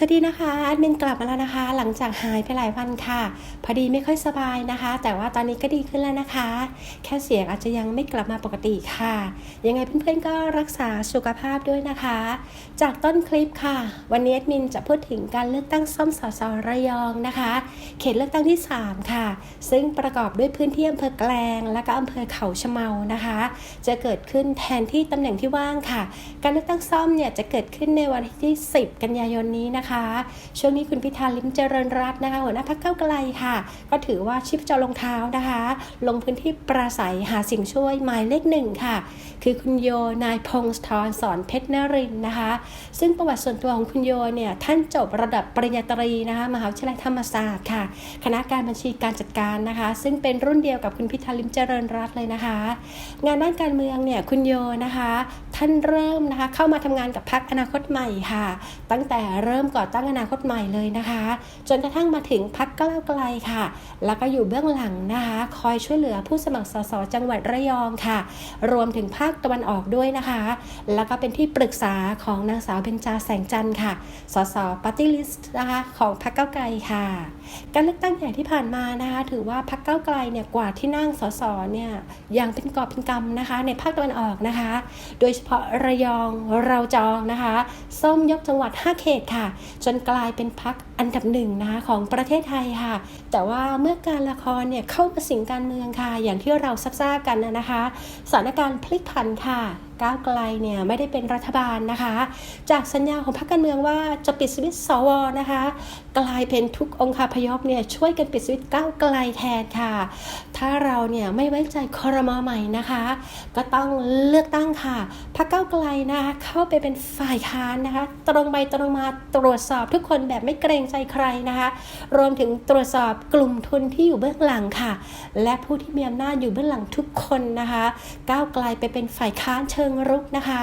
สวัสดีนะคะแอดมินกลับมาแล้วนะคะ หลังจากหายไปหลายวันค่ะ พอดีไม่ค่อยสบายนะคะ แต่ว่าตอนนี้ก็ดีขึ้นแล้วนะคะ แค่เสียงอาจจะยังไม่กลับมาปกติค่ะ ยังไงเพื่อนๆก็รักษาสุขภาพด้วยนะคะ จากต้นคลิปค่ะ วันนี้แอดมินจะพูดถึงการเลือกตั้งซ่อมสสระยองนะคะ เขตเลือกตั้งที่ 3 ค่ะ ซึ่งประกอบด้วยพื้นที่อำเภอแกลง และก็อำเภอเขาชะเมานะคะ จะเกิดขึ้นแทนที่ตำแหน่งที่ว่างค่ะ การเลือกตั้งซ่อมเนี่ยจะเกิดขึ้นในวันที่ 10 กันยายนนี้นะคะช่วงนี้คุณพิธาลิมเจริญรัตน์นะคะ หัวหน้าพักเก้าไกลค่ะ ก็ถือว่าชิปจอรองเท้านะคะ ลงพื้นที่ปราศัยหาสิ่งช่วยหมายเลขหนึ่งค่ะ คือคุณโยนายพงศธรสอนเพชรนรินนะคะ ซึ่งประวัติส่วนตัวของคุณโยเนี่ยท่านจบระดับปริญญาตรีนะคะมหาวิทยาลัยธรรมศาสตร์ค่ะ คณะการบัญชีการจัดการนะคะ ซึ่งเป็นรุ่นเดียวกับคุณพิธาลิมเจริญรัตน์เลยนะคะ งานด้านการเมืองเนี่ยคุณโยนะคะ ท่านเริ่มนะคะเข้ามาทำงานกับพรรคอนาคตใหม่ค่ะ ตั้งแต่เริ่มก่อตั้งอนาคตใหม่เลยนะคะ จนกระทั่งมาถึงพรรคก้าวไกลค่ะ แล้วก็อยู่เบื้องหลังนะคะ คอยช่วยเหลือผู้สมัครสสจังหวัดระยองค่ะ รวมถึงภาคตะวันออกด้วยนะคะ แล้วก็เป็นที่ปรึกษาของนางสาวเบญจาแสงจันทร์ค่ะ สสปาร์ตี้ลิสต์นะคะของพรรคก้าวไกลค่ะ การเลือกตั้งใหญ่ที่ผ่านมานะคะ ถือว่าพรรคก้าวไกลเนี่ยกว่าที่นั่งสสเนี่ยอย่างเป็นกอบเป็นกำนะคะ ในภาคตะวันออกนะคะ โดยเฉพาะระยองเราจองนะคะ ส้มยกจังหวัด 5 เขตค่ะจนกลายเป็นพักอันดับหนึ่งนะคะของประเทศไทยค่ะ แต่ว่าเมื่อการละครเนี่ยเข้ามาสิงการเมืองค่ะ อย่างที่เราทราบกันนะนะคะสถานการณ์พลิกผันค่ะ ก้าวไกลเนี่ยไม่ได้เป็นรัฐบาลนะคะ จากสัญญาของพรรคการเมืองว่าจะปิดสวิตช์สวนะคะ กลายเป็นทุกองคาพยพเนี่ยช่วยกันปิดสวิตช์ก้าวไกลแทนค่ะ ถ้าเราเนี่ยไม่ไว้ใจคอรมอใหม่นะคะ ก็ต้องเลือกตั้งค่ะพรรคก้าวไกลนะคะเข้าไปเป็นฝ่ายค้านนะคะ ตรงไปตรงมาตรวจสอบทุกคนแบบไม่เกรงใจใครนะคะ รวมถึงตรวจสอบกลุ่มทุนที่อยู่เบื้องหลังค่ะ และผู้ที่มีอำนาจอยู่เบื้องหลังทุกคนนะคะ ก้าวไกลไปเป็นฝ่ายค้านเชิงรุกนะคะ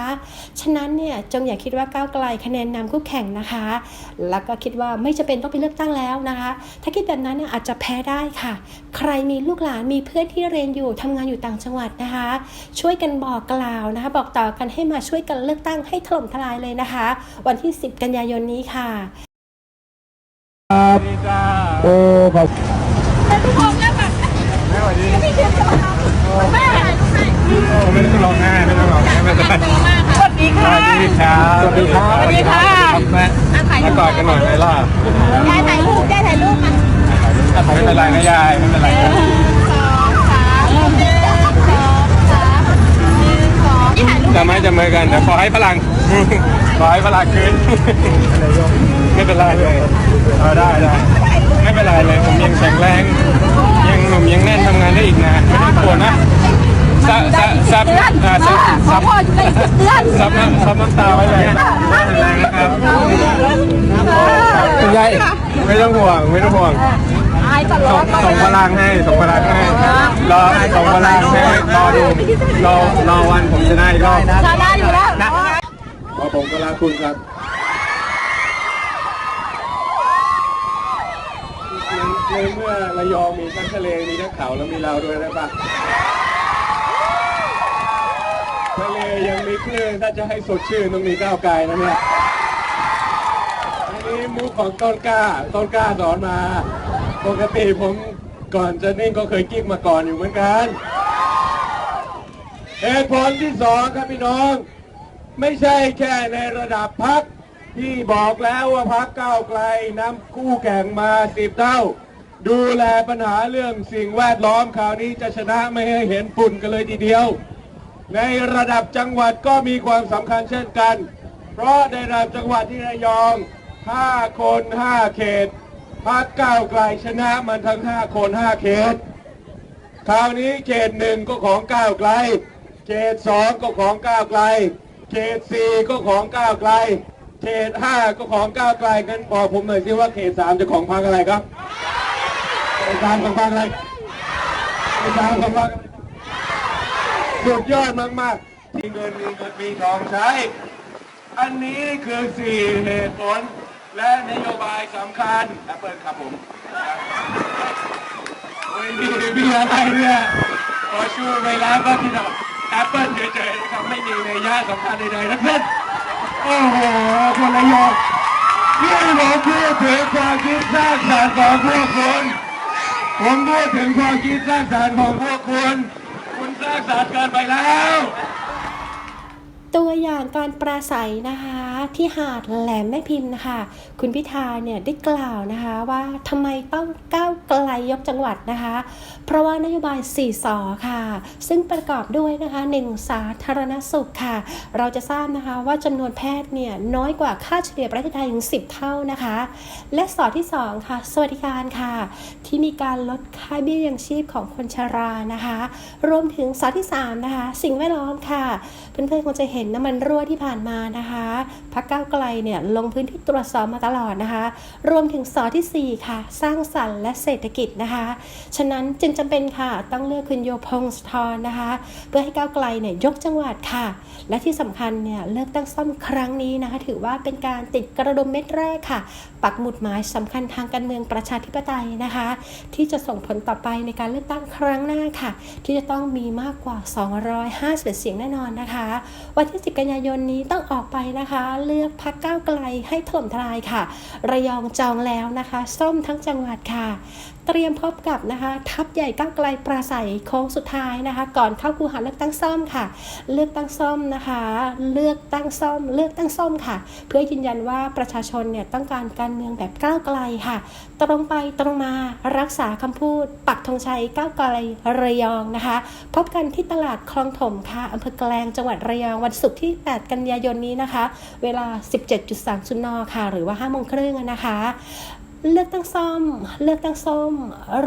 ฉะนั้นเนี่ยจงอย่าคิดว่าก้าวไกลคะแนนนำคู่แข่งนะคะ แล้วก็คิดว่าไม่จะเป็นต้องไปเลือกตั้งแล้วนะคะ ถ้าคิดแบบนั้นเนี่ยอาจจะแพ้ได้ค่ะ ใครมีลูกหลานมีเพื่อนที่เรียนอยู่ทำงานอยู่ต่างจังหวัดนะคะ ช่วยกันบอกกล่าวนะคะ บอกต่อกันให้มาช่วยกันเลือกตั้งให้ถล่มทลายเลยนะคะ วันที่ 10 กันยายนนี้ค่ะครับโอ้ขอบเป็นลูกอมแล้วแบบก็มีเสียงร้องแม่ถ่ายรูปให้ไม่ต้องร้องไห้ไม่ต้องร้องไห้ สวัสดีสค่ะวัสดีครับ สวัสดีครับสวัสดีค่ะแม่อะถ่ายมากอดกันหน่อยไหมล่ะยายถ่ายรูปยายถ่ายรูปมาไม่เป็นไรนะยายไม่เป็นไรหนึ่งสองสามหนึ่งสองสามหนึ่งสองนี่ถ่ายรูปจะไม่จะเมื่อกันเดี๋ยวขอให้พลังขอให้พลังขึ้นไม่เป็นไรเลยเอาได้ได้ไม่เป็นไรเลยผมยังแข็งแรง ยังหนุ่มยังแน่นทำงานได้อีกนานไม่ต้องกลัวนะ ซับซับซับอ่าซับขอซับพ่ออยู่ในสิบเดือนซับน้ำซับน้ำตาไว้เลยไม่เป็นะครับคุณยายไม่ต้องห่วงไม่ต้องห่วงอายตลส่องดส่งพลังให้ส่งพลังให้รอส่งพลังให้รอดูรอรอวันผมจะได้อีกรอบชาดาอยู่แล้วเพราะผมก็รักคุณครับในเมื่อระยองมีทั้งทะเลมีทั้งเขาแล้วมีเราด้วยได้ปะ ทะเลยังมีคลื่นถ้าจะให้สดชื่นต้องมีก้าวไกลนะเนี่ยอันนี้มุกของต้นกล้าต้นกล้าสอนมา ปกติผมก่อนจะนิ่งก็เคยกิ๊กมาก่อนอยู่เหมือนกันเหตุผลที่สองครับพี่น้อง ไม่ใช่แค่ในระดับพักที่บอกแล้วว่าพักก้าวไกลนำคู่แข่งมาสิบเท่า ดูแลปัญหาเรื่องสิ่งแวดล้อมคราวนี้จะชนะไม่ให้เห็นฝุ่นกันเลยทีเดียว ในระดับจังหวัดก็มีความสำคัญเช่นกัน เพราะในระดับจังหวัดที่ระยอง 5 คน 5 เขตพักก้าวไกลชนะมันทั้ง 5 คน 5 เขต คราวนี้เขตหนึ่งก็ของก้าวไกล เขตสองก็ของก้าวไกล เขตสี่ก็ของก้าวไกล เขตห้าก็ของก้าวไกลงั้นบอกผมหน่อยสิว่าเขตสามจะของพรรคอะไรครับเขตสามของพรรคอะไรเขตสามของพรรค สุดยอดมากๆ มีเงินมีเงินมีทองใช้ อันนี้คือสี่เหตุผล และนโยบายสำคัญแอปเปิลครับผมโอ้ยมีมีอะไรเนี่ยพอชูไปแล้วก็ที่เราแอปเปิลเฉยๆนะครับไม่มีในยยะสำคัญใดๆทั้งสิ้นโอ้โหคนละยกนี่ผมพูดถึงความคิดสร้างสรรค์ของพวกคุณผมพูดถึงความคิดสร้างสรรค์ของพวกคุณ สร้ารเกินไปแล้ว ตัวอย่างการปราศัยนะคะที่หาดแหลมแม่พิมพ์นะคะ คุณพิธาเนี่ยได้กล่าวนะคะว่าทำไมต้องก้าวไกลยกจังหวัดนะคะ เพราะว่านโยบาย4สอค่ะ ซึ่งประกอบด้วยนะคะ 1. สาธารณสุขค่ะ เราจะทราบนะคะว่าจำนวนแพทย์เนี่ยน้อยกว่าค่าเฉลี่ยประเทศไทยถึง 10 เท่านะคะ และสอที่ 2 ค่ะ สวัสดิการค่ะ ที่มีการลดค่าเบี้ยยังชีพของคนชรานะคะ รวมถึงสอที่3นะคะสิ่งแวดล้อมค่ะเพื่อนๆคงจะเห็นน้ำมันรั่วที่ผ่านมานะคะพักเก้าไกลเนี่ยลงพื้นที่ตรวจสอบมาตลอดนะคะ รวมถึงสอทีสี่4 ค่ะ สร้างสรรค์และเศรษฐกิจนะคะ ฉะนั้นจึงจำเป็นค่ะต้องเลือกคุณโยพงศธรนะคะ เพื่อให้ก้าวไกลเนี่ยยกจังหวัดค่ะ และที่สำคัญเนี่ยเลือกตั้งซ่อมครั้งนี้นะคะ ถือว่าเป็นการติดกระดมเม็ดแรกค่ะ ปักหมุดหมายสำคัญทางการเมืองประชาธิปไตยนะคะ ที่จะส่งผลต่อไปในการเลือกตั้งครั้งหน้าค่ะ ที่จะต้องมีมากกว่า 251เสียงแน่นอนนะคะวันที่10 กันยายนนี้ต้องออกไปนะคะ เลือกพักก้าวไกลให้ถล่มทลายค่ะ ระยองจองแล้วนะคะ ส้มทั้งจังหวัดค่ะ เตรียมพบกับนะคะ ทัพใหญ่ก้าวไกลปราศัยโค้งสุดท้ายนะคะ ก่อนเข้าคูหาเลือกตั้งซ่อมค่ะ เลือกตั้งซ่อมนะคะ เลือกตั้งซ่อม เลือกตั้งซ่อมค่ะ เพื่อยืนยันว่าประชาชนเนี่ยต้องการการเมืองแบบก้าวไกลค่ะ ตรงไปตรงมารักษาคำพูด ปักธงชัยก้าวไกลระยองนะคะ พบกันที่ตลาดคลองถมค่ะอำเภอแกลงจังหวัดระยองวันศุกร์ที่ 8 กันยายนนี้นะคะ เวลา 17.30นค่ะ หรือว่า5โมงครึ่งนะคะเลือกตั้งซ่อม เลือกตั้งส้ม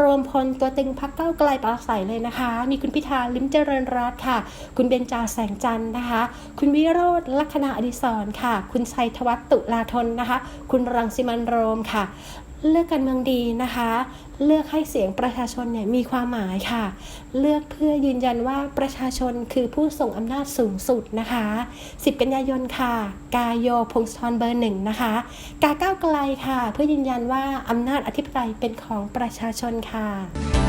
รวมพลตัวตึงพักเก้าไกลปราศัยเลยนะคะ มีคุณพิธาลิมเจริญรัตน์ค่ะ คุณเบญจาแสงจันทร์นะคะ คุณวิโรธลัคนาอดิศรค่ะ คุณชัยธวัฒน์ตุลาธนนะคะ คุณรังสิมันโรมค่ะ เลือกการเมืองดีนะคะ เลือกให้เสียงประชาชนเนี่ยมีความหมายค่ะ เลือกเพื่อยืนยันว่าประชาชนคือผู้ส่งอำนาจสูงสุดนะคะ 10 กันยายนค่ะ กาโยพงศธรเบอร์หนึ่งนะคะ กาก้าวไกลค่ะ เพื่อยืนยันว่าอำนาจอธิปไตยเป็นของประชาชนค่ะ